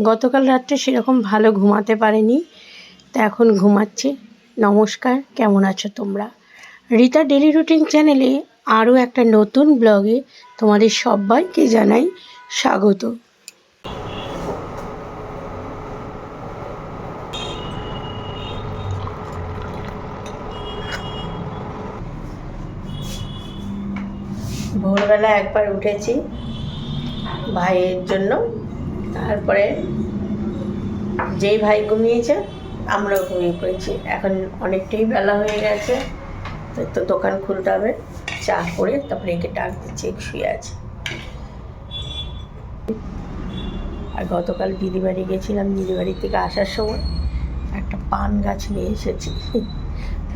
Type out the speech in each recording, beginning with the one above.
গতকাল রাত্রে সেরকম ভালো ঘুমাতে পারেনি, তা এখন ঘুমাচ্ছে। নমস্কার, কেমন আছো তোমরা? রীতা ডেলি রুটিন চ্যানেলে আরও একটা নতুন ব্লগে তোমাদের সবাইকে জানাই স্বাগত। ভোরবেলা একবার উঠেছি ভাইয়ের জন্য। তারপরে যেই ভাই ঘুমিয়েছে, আমরাও ঘুমিয়ে পড়েছি। এখন অনেকটাই বেলা হয়ে গেছে, তো দোকান খুলতে হবে, চা করে তারপরে একে ডাক দিচ্ছে শুয়ে আছে। আর গতকাল দিদি বাড়ি গেছিলাম দিদি বাড়ি থেকে আসার সময় একটা পান গাছ নিয়ে এসেছি।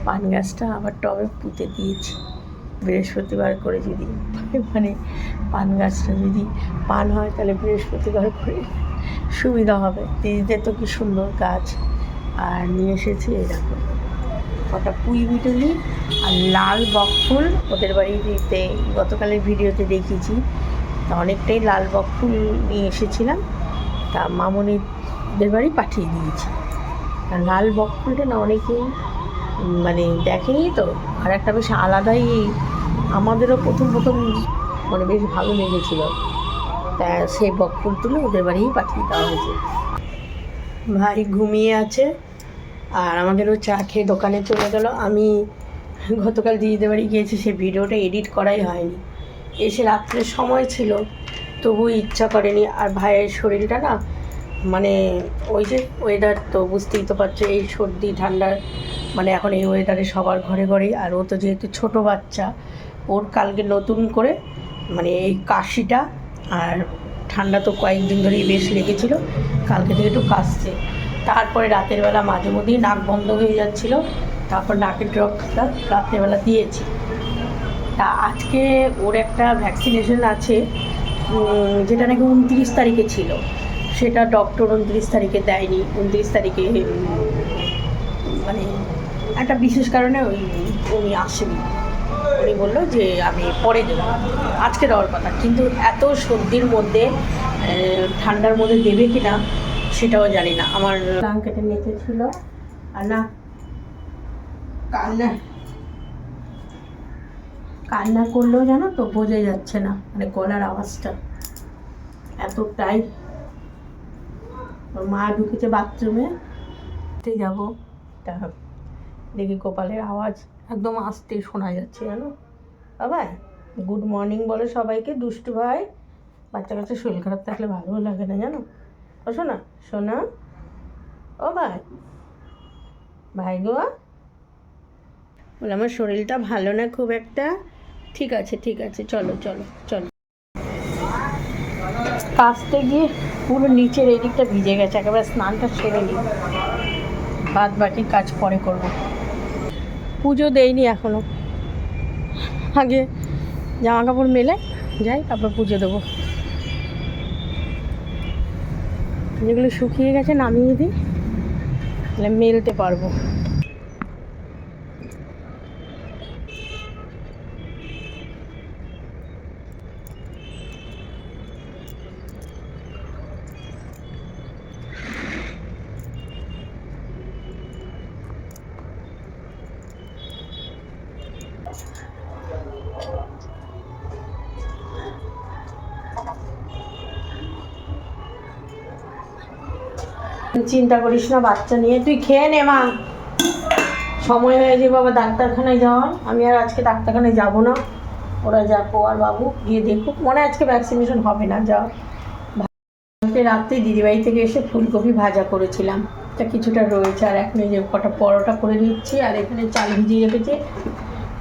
পান গাছটা আবার টবে পুঁতে দিয়েছি। বৃহস্পতিবার করে যদি মানে পান গাছটা যদি পান হয় তাহলে বৃহস্পতিবার করে সুবিধা হবে। দিদিদের তো কি সুন্দর গাছ। আর নিয়ে এসেছি এরকম কটা পুঁই বিটুলি আর লাল বকফুল ওদের বাড়িতে গতকালের ভিডিওতে দেখিয়েছি, তা অনেকটাই লাল বকফুল নিয়ে এসেছিলাম। তা মামনিদের বাড়ি পাঠিয়ে দিয়েছি। আর লাল বকফুলটা না অনেকেই মানে দেখেনি তো। আর একটা বেশ আলাদাই আমাদেরও প্রথম প্রথম মানে বেশ ভালো লেগেছিল। তা সেই বকফুল তুলে ওদের বাড়িই পাঠিয়ে দেওয়া হয়েছে। ভাই ঘুমিয়ে আছে আর আমাদেরও চা খেয়ে দোকানে চলে গেল। আমি গতকাল দিদিদের বাড়ি গিয়েছি সেই ভিডিওটা এডিট করাই হয়নি। এসে রাত্রে সময় ছিল তবু ইচ্ছা করেনি। আর ভাইয়ের শরীরটা না মানে ওই যে ওয়েদার তো বুঝতেই তো পারছ, এই সর্দি ঠান্ডার মানে এখন এই ওয়েদারে সবার ঘরে ঘরেই। আর ও তো যেহেতু ছোট বাচ্চা ওর কালকে নতুন করে মানে এই কাশিটা আর ঠান্ডা তো কয়েকদিন ধরেই বেশ লেগেছিল, কালকে থেকে একটু কাশছে। তারপরে রাতের বেলা মাঝে মধ্যেই নাক বন্ধ হয়ে যাচ্ছিল, তারপর নাকের ড্রপটা রাত্রেবেলা দিয়েছি। তা আজকে ওর একটা ভ্যাকসিনেশন আছে যেটা নাকি উনত্রিশ তারিখে ছিল। সেটা ডক্টর উনত্রিশ তারিখে দেয়নি, উনত্রিশ তারিখে মানে একটা বিশেষ কারণে ওই উনি আসেনি। উনি বলল যে আমি পরে দেবো। আজকে দেওয়ার কথা। কিন্তু এত সর্দির মধ্যে ঠান্ডার মধ্যে দেবে কি না সেটাও জানি না। আমার ব্ল্যাঙ্কেটের নিচে ছিল। আর না, কান্না কান্না করলেও জানো তো বোঝা যাচ্ছে না মানে গলার আওয়াজটা এতটাই। মা ঢুকেছে বাথরুমে। যাব। তা দেখি গোপালের আওয়াজ। একদম আস্তে শোনা যাচ্ছে জানো বাবাই গুড মর্নিং বলে সবাইকে, দুষ্টু ভাই। বাচ্চা কাচ্চা শরীর খারাপ থাকলে ভালোও লাগে না জানো? ও শোনা শোনা। ও ভাই ভাই গো। বলে আমার শরীরটা ভালো না খুব একটা। ঠিক আছে ঠিক আছে, চলো চলো চলো। কাচতে গিয়ে পুরো নিচের এই দিকটা ভিজে গেছে, একেবারে স্নানটা সেরে নিই বাদ বাকি কাজ পরে করব। পুজো দেয়নি এখনও আগে জামা কাপড় মেলে, যাই তারপর পুজো দেবো। যেগুলো শুকিয়ে গেছে নামিয়ে দিই, তাহলে মেলতে পারব। চিন্তা করিস না, বাচ্চা নিয়ে। তুই খেয়ে নে, মা। সময় হয়ে যাবে বাবা, ডাক্তারখানায় যাওয়ার আমি আর আজকে ডাক্তারখানায় যাব না। ওরা যাব আর বাবু, গিয়ে দেখুক। মনে আজকে ভ্যাকসিনেশন হবে না যা কালকে রাত্রে দিদিবাড়ি থেকে এসে ফুলকপি ভাজা করেছিলাম। তা কিছুটা রয়েছে, আর এখন যে কটা পরোটা করে দিচ্ছি আর এখানে চাল ভিজিয়ে রেখেছি।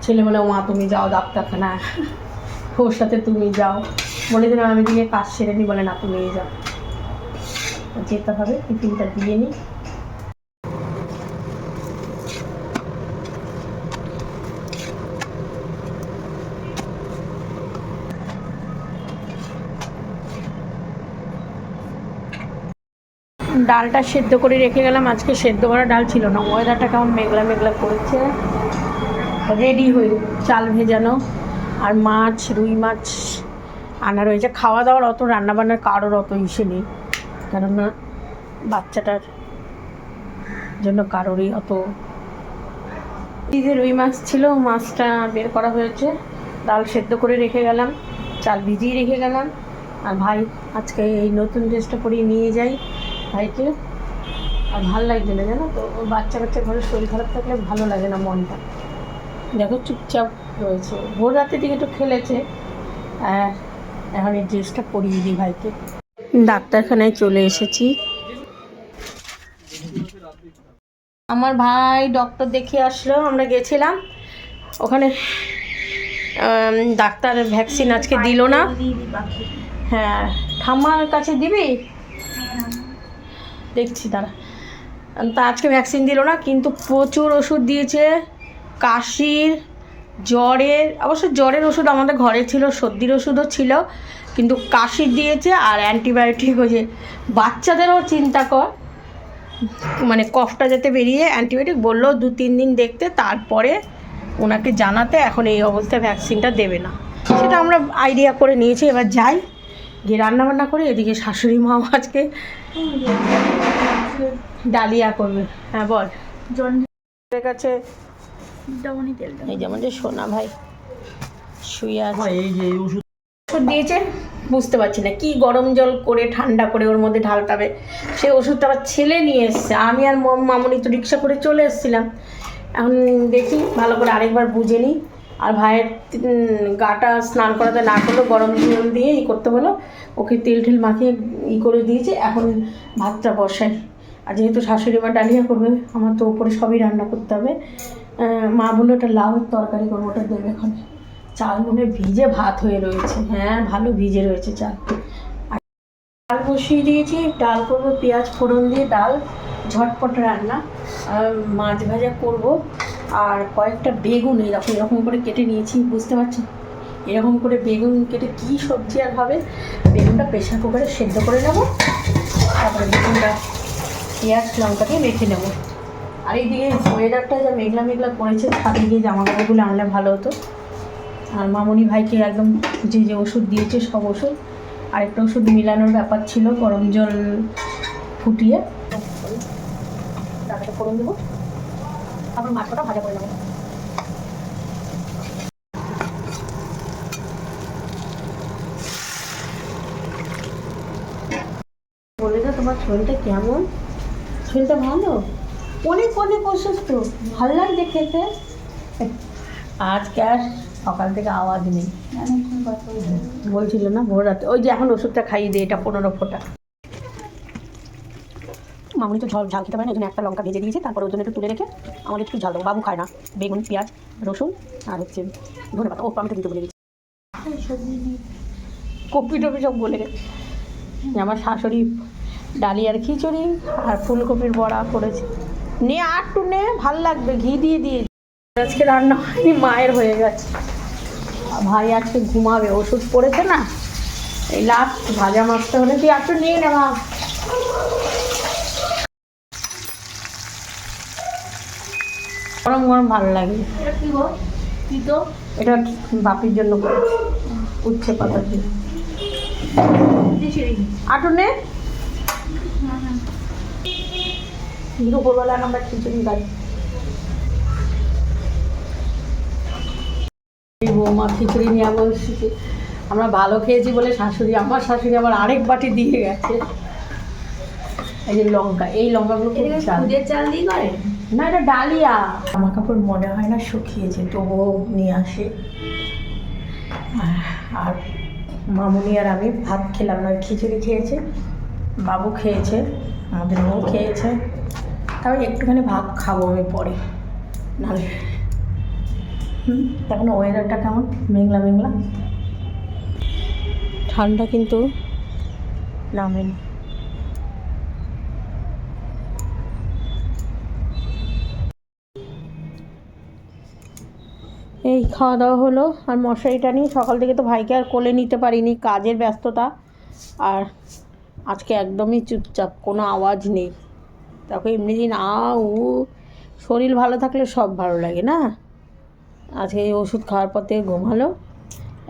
ছেলে বলে মা তুমি যাও ডাক্তারখানা ওর সাথে তুমি যাও। বলে দিলাম, আমি দিকে কাজ সেরে নিই বলে, না, তুমি যাও। যেতে হবে, টিফিনটা দিয়ে নিই ডালটা সেদ্ধ করে রেখে গেলাম। আজকে সেদ্ধ করা ডাল ছিল না। ওয়েদারটা কেমন মেঘলা মেঘলা করেছে। রেডি হয়ে চাল ভেজানো আর মাছ, রুই মাছ আনা রয়েছে খাওয়া দাওয়ার অত, রান্নাবান্নার কারোর অত ইসে নেই। কেননা বাচ্চাটার জন্য কারোরই অত ফ্রিজে রুই মাছ ছিল, মাছটা বের করা হয়েছে। ডাল সেদ্ধ করে রেখে গেলাম, চাল ভিজিয়ে রেখে গেলাম। আর ভাই, আজকে এই নতুন ড্রেসটা পরিয়ে নিয়ে যাই ভাইকে। আর ভালো লাগছে না জানো তো? বাচ্চা বাচ্চা ঘরে শরীর খারাপ থাকলে ভালো লাগে না মনটা। দেখো চুপচাপ রয়েছে। ভোর রাতের দিকে একটু খেলেছে। এখন এই ড্রেসটা পরিয়ে দিই ভাইকে। ডাক্তারখানায় চলে এসেছি। আমার ভাই ডক্টর দেখিয়ে আসলো, আমরা গেছিলাম। ওখানে ডাক্তার ভ্যাকসিন আজকে দিল না। হ্যাঁ ঠাম্মার কাছে দিবি? দেখছি তারা তা আজকে ভ্যাকসিন দিল না, কিন্তু প্রচুর ওষুধ দিয়েছে। কাশির জ্বরের অবশ্য জ্বরের ওষুধ আমাদের ঘরে ছিল সর্দির ওষুধও ছিল কিন্তু কাশির দিয়েছে আর অ্যান্টিবায়োটিক হয়েছে বাচ্চাদেরও চিন্তা কর। মানে কফটা যাতে বেরিয়ে অ্যান্টিবায়োটিক বলল দু তিন দিন দেখতে তারপরে ওনাকে জানাতে এখন এই অবস্থায় ভ্যাকসিনটা দেবে না। সেটা আমরা আইডিয়া করে নিয়েছি এবার যাই গিয়ে রান্নাবান্না করে এদিকে শাশুড়ি মাও আজকে ডালিয়া করবে। হ্যাঁ বল। কাছে এই যেমন যে সোনা ভাই শুয়ে আছে। এই যে ওষুধ ওষুধ দিয়েছে বুঝতে পারছি না কি গরম জল করে ঠান্ডা করে ওর মধ্যে ঢালতে হবে সেই ওষুধটা আবার ছেলে নিয়ে এসছে আমি আর মম মামনি তো রিক্সা করে চলে এসেছিলাম। এখন দেখি ভালো করে আরেকবার বুঝে নিই। আর ভাইয়ের গাটা স্নান করাতে না করল গরম জল দিয়ে ই করতে বলো ওকে তেল ঠেল মাখিয়ে ই করে দিয়েছে এখন ভাতটা বসাই। আর যেহেতু শাশুড়ি মা ডালিয়া করবে আমার তো ওপরে সবই রান্না করতে হবে। মা বলল ওটা লাউয়ের তরকারি করব, ওটা দেবে এখন। চাল মনে ভিজে ভাত হয়ে রয়েছে। হ্যাঁ ভালো ভিজে রয়েছে চাল। আর ডাল বসিয়ে দিয়েছি, ডাল করব, পেঁয়াজ ফোড়ন দিয়ে ডাল, ঝটপট রান্না। আর মাছ ভাজা করব, আর কয়েকটা বেগুন, এরকম এরকম করে কেটে নিয়েছি, বুঝতে পারছ? এরকম করে বেগুন কেটে কী সবজি আর হবে, বেগুনটা প্রেশার কুকারে সেদ্ধ করে নেব, তারপরে বেগুনটা পেঁয়াজ, লঙ্কা দিয়ে রেখে নেব। আর এইদিকে ওয়েদারটা যা মেঘলা মেঘলা করেছে ছাদে গিয়ে জামা কাপড়গুলো আনলে ভালো হতো। আর মামনি ভাইকে একদম যে যে ওষুধ দিয়েছে, সব ওষুধ। আরেকটা ওষুধ মিলানোর ব্যাপার ছিল, গরম জল ফুটিয়ে। দেবো। তারপর করে বলে দাও তোমার শরীরটা কেমন? শরীরটা ভালো? অনেক অনেক অসুস্থ। ভালো লাগছে খেতে আজকে আর সকাল থেকে আওয়াজ নেই। বলছিল না, ভোর রাতে। ওই যে এখন ওষুধটা খাইয়ে দিই এটা পনেরো ফোঁটা। মামনি তো ঝাল ঝাল খেতে পারে না, ওই একটা লঙ্কা ভেজে দিয়েছে, তারপর ওই জন্য একটু তুলে রেখে আমার একটু ঝাল দেবো। বাবু খায় না, বেগুন, পেঁয়াজ, রসুন, আর হচ্ছে ধনে পাতা। ও টমেটো দিতে বলে গেছি। কপি টপি সব বলে গেছে। আমার শাশুড়ি ডালিয়ার খিচুড়ি আর ফুলকপির বড়া করেছে। নে আর একটু নে ভালো লাগবে ঘি দিয়ে দিয়ে। আজকে রান্না হয়নি মায়ের হয়ে গেছে। ভাই আজকে ঘুমাবে ওষুধ পড়েছে না? এই লাস্ট ভাজা মাছটা হলে তুই একটু নিয়ে নে মা গরম গরম ভালো লাগে। এটা বাপির জন্য করে উচ্ছে দিছি দেখি আটনে দুপুরবেলা আমরা খিচুড়ি খাই। বৌমা খিচুড়ি নিয়ে বলছি আমরা ভালো খেয়েছি বলে শাশুড়ি আমার শাশুড়ি আবার আরেক বাটি দিয়ে গেছে। এই যে লঙ্কা এই লঙ্কাগুলো খুব চাল। চাল দিয়ে করে? না এটা ডালিয়া। জামা কাপড় মনে হয় না শুকিয়েছে তবুও নিয়ে আসে। আর মামুনি আর আমি ভাত খেলাম না খিচুড়ি খেয়েছে বাবু খেয়েছে আমাদের বউ খেয়েছে। তবে একটুখানি ভাত খাব আমি পরে। নাহলে, হুম? এখন ওয়েদারটা কেমন? মেঘলা মেঘলা? ঠান্ডা কিন্তু নামে না এই খাওয়া দাওয়া হলো, আর মশারিটা নিয়ে সকাল থেকে তো ভাইকে আর কোলে নিতে পারিনি, কাজের ব্যস্ততা। আর আজকে একদমই চুপচাপ, কোনো আওয়াজ নেই। তাকে এমনি দিন আ উ শরীর ভালো থাকলে সব ভালো লাগে, না? আজকে এই ওষুধ খাওয়ার পর থেকে ঘুমালো,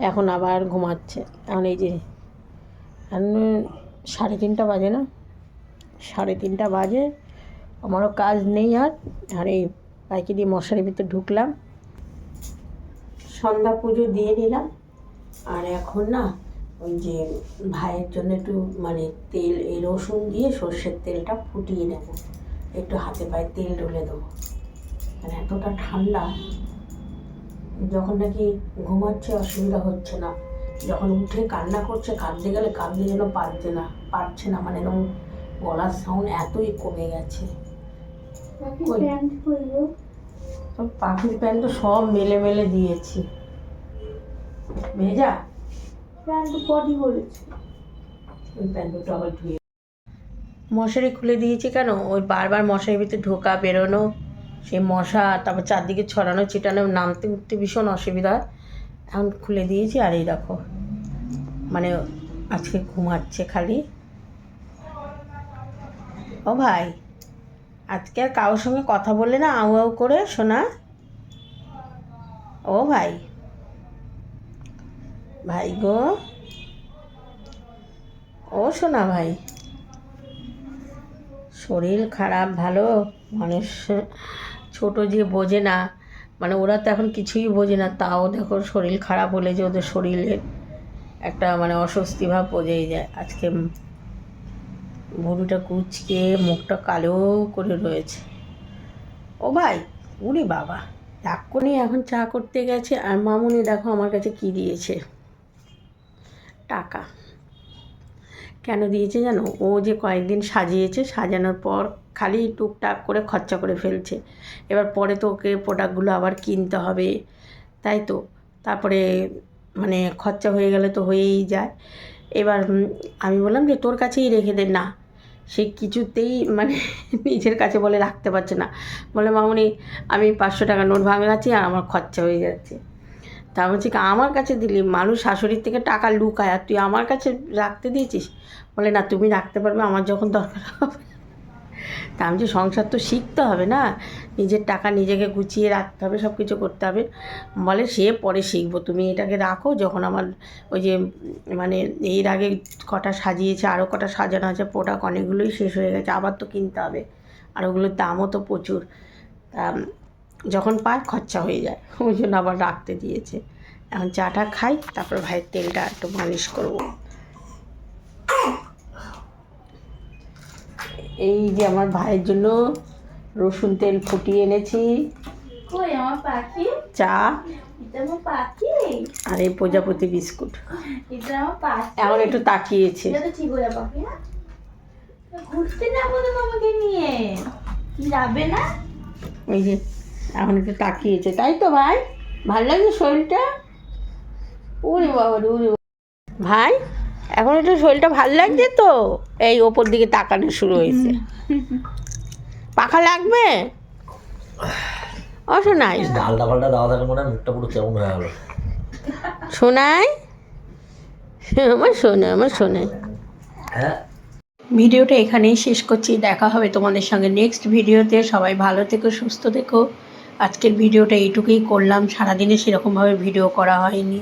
এখন আবার ঘুমাচ্ছে। এখন এই যে, এখন সাড়ে তিনটা বাজে, না? সাড়ে তিনটা বাজে, আমারও কাজ নেই আর। আর এই বাইকে দিয়ে মশারির ভিতরে ঢুকলাম। সন্ধ্যা পুজো দিয়ে নিলাম। আর এখন না ওই যে ভাইয়ের জন্য একটু মানে তেল এই রসুন দিয়ে সর্ষের তেলটা ফুটিয়ে নেব। একটু হাতে পায়ে তেল ডলে দেবো। মানে এতটা ঠান্ডা যখন নাকি ঘুমাচ্ছে অসুবিধা হচ্ছে না। যখন উঠে কান্না করছে কাঁদতে গেলে কাঁদতে যেন পারছে না পারছে না মানে এরকম গলার সাউন্ড এতই কমে গেছে। পাখির প্যান্ট তো সব মেলে মেলে দিয়েছি। ভেজা প্যান্ট বডি করেছে ওই প্যান্ট আবার ধুয়ে মশারি খুলে দিয়েছি কেন? ওই বারবার মশারির ভিতরে ঢোকা বেরোনো সেই মশা তারপর চারদিকে ছড়ানো ছিটানো নামতে উঠতে ভীষণ অসুবিধা। হয়। এখন খুলে দিয়েছি আর এই দেখো মানে আজকে ঘুমাচ্ছে খালি। ও ভাই আজকে আর কারোর সঙ্গে কথা বললে না আউ আউ করে শোনা ও ভাই। ভাই গো। ও শোনা ভাই, শরীর খারাপ, ভালো? মানুষ ছোট যে বোঝে না মানে ওরা তো এখন কিছুই বোঝে না, তাও দেখো শরীর খারাপ হলে যে ওদের শরীরে একটা মানে অস্বস্তি ভাব বোঝেই যায়। আজকে ভুরুটা কুচকে মুখটা কালো করে রয়েছে। ও ভাই, উনি বাবা এক্ষুনি এখন চা করতে গেছে, আর মামুনি দেখো আমার কাছে কি দিয়েছে। টাকা। কেন দিয়েছে জানো? ও যে কয়েকদিন সাজিয়েছে, সাজানোর পর খালি টুকটাক করে খরচা করে ফেলছে। এবার পরে তো ওকে প্রোডাক্টগুলো আবার কিনতে হবে। তাই তো? তারপরে মানে খরচা হয়ে গেলে তো হয়েই যায়। এবার আমি বললাম যে, তোর কাছেই রেখে দে। না। সে কিছুতেই মানে নিজের কাছে বলে রাখতে পারছে না। বলে মামুনি, আমি পাঁচশো টাকা নোট ভাঙাচ্ছি আর আমার খরচা হয়ে যাচ্ছে। তা বলছি, আমার কাছে দিলি, মানুষ শাশুড়ির থেকে টাকা লুকায়, আর তুই আমার কাছে রাখতে দিয়েছিস? বলে, না, তুমি রাখতে পারবে, আমার যখন দরকার হবে। তা আমি যে সংসার তো শিখতে হবে না? নিজের টাকা নিজেকে গুছিয়ে রাখতে হবে সব কিছু করতে হবে। বলে, সে পরে শিখব, তুমি এটাকে রাখো, যখন আমার ওই যে মানে এর আগে কটা সাজিয়েছে আরও কটা সাজানো আছে প্রোডাক্ট অনেকগুলোই শেষ হয়ে গেছে, আবার তো কিনতে হবে, আর ওগুলোর দামও তো প্রচুর। তা যখন পায় খরচা হয়ে যায়। ওই জন্য আবার রাখতে দিয়েছে। এখন চাটা খাই তারপর ভাইয়ের তেলটা একটু মালিশ করব। এই যে আমার ভাইয়ের জন্য রসুন তেল ফুটিয়ে এনেছি। আমার চা। আর এই প্রজাপতি বিস্কুট। এখন একটু তাকিয়েছে। হয়ে ঘুরতে যাব তো তোমাকে নিয়ে। যাবে না? ওই যে এখন একটু তাকিয়েছে। তাই তো ভাই? ভালো লাগছে শরীরটা? ওরে বাবা বাবা। ভাই এখন একটু শরীরটা ভালো লাগছে তো? এই ওপর দিকে তাকানো শুরু হয়েছে। পাখা লাগবে? ও শোনাই ডালটা ফালটা দেওয়া থাকে মনে হয় মুখটা পুরো কেমন হয়ে গেল। শোনাই আমার শোনে আমার শোনে হ্যাঁ? ভিডিওটা এখানেই শেষ করছি। দেখা হবে তোমাদের সঙ্গে নেক্সট ভিডিওতে। সবাই ভালো থেকো সুস্থ থেকো। আজকের ভিডিওটা এইটুকুই করলাম। সারাদিনে সেরকমভাবে ভিডিও করা হয়নি।